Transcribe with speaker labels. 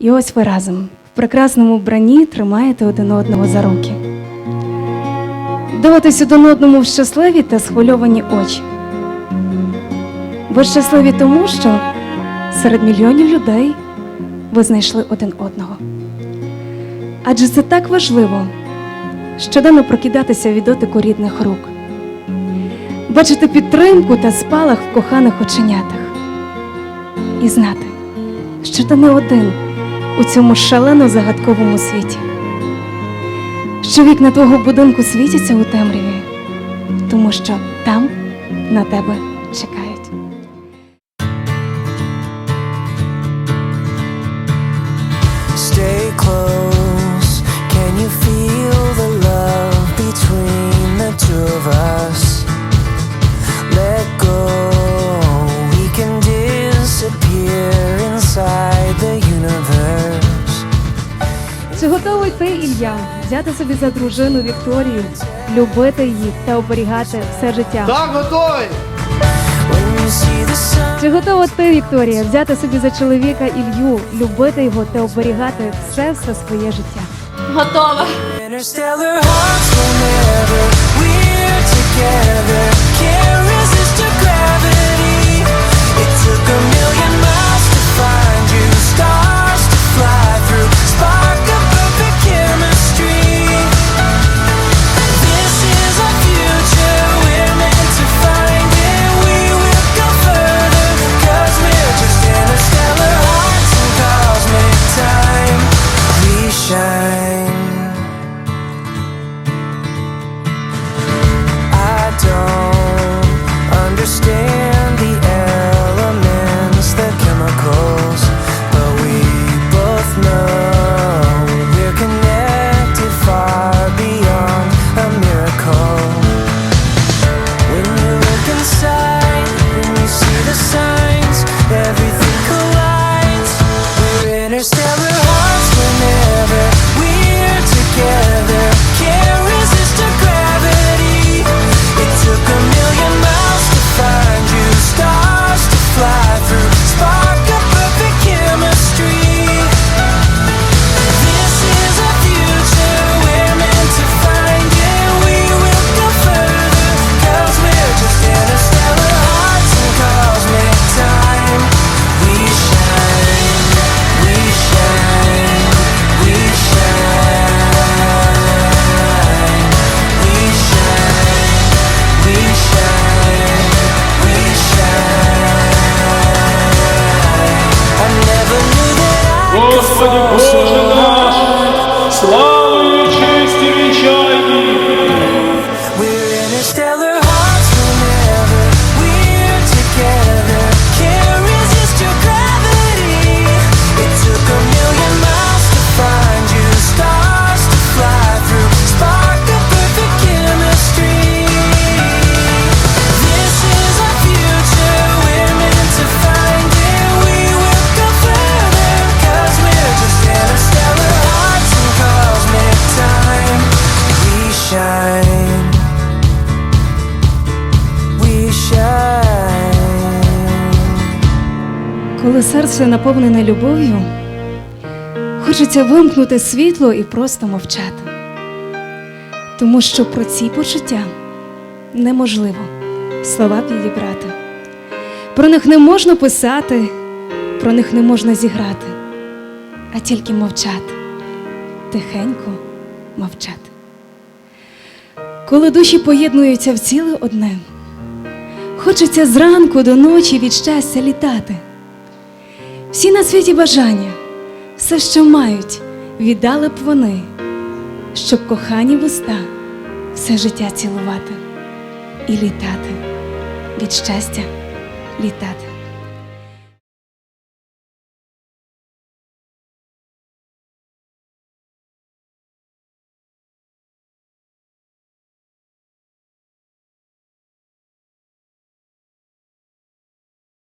Speaker 1: І ось ви разом в прекрасному вбранні тримаєте один одного за руки. Дивитесь один одному в щасливі та схвильовані очі. Ви щасливі тому, що серед мільйонів людей ви знайшли один одного. Адже це так важливо щоденно прокидатися від дотику рідних рук, бачити підтримку та спалах в коханих оченятах і знати, що ти не один у цьому шалено загадковому світі, що вікна твого будинку світяться у темряві, тому що там на тебе чекають. Чи готовий ти, Ілля, взяти собі за дружину Вікторію, любити її та оберігати все життя?
Speaker 2: Так, готовий!
Speaker 1: Чи готова ти, Вікторія, взяти собі за чоловіка Ілью, любити його та оберігати все все своє життя?
Speaker 3: Готова.
Speaker 4: Lord.
Speaker 1: Коли серце наповнене любов'ю, хочеться вимкнути світло і просто мовчати. Тому що про ці почуття неможливо слова підібрати. Про них не можна писати, про них не можна зіграти, а тільки мовчати, тихенько мовчати. Коли душі поєднуються в ціле одне, хочеться зранку до ночі від щастя літати. Всі на світі бажання, все, що мають, віддали б вони, щоб кохані вуста все життя цілувати і літати, від щастя літати.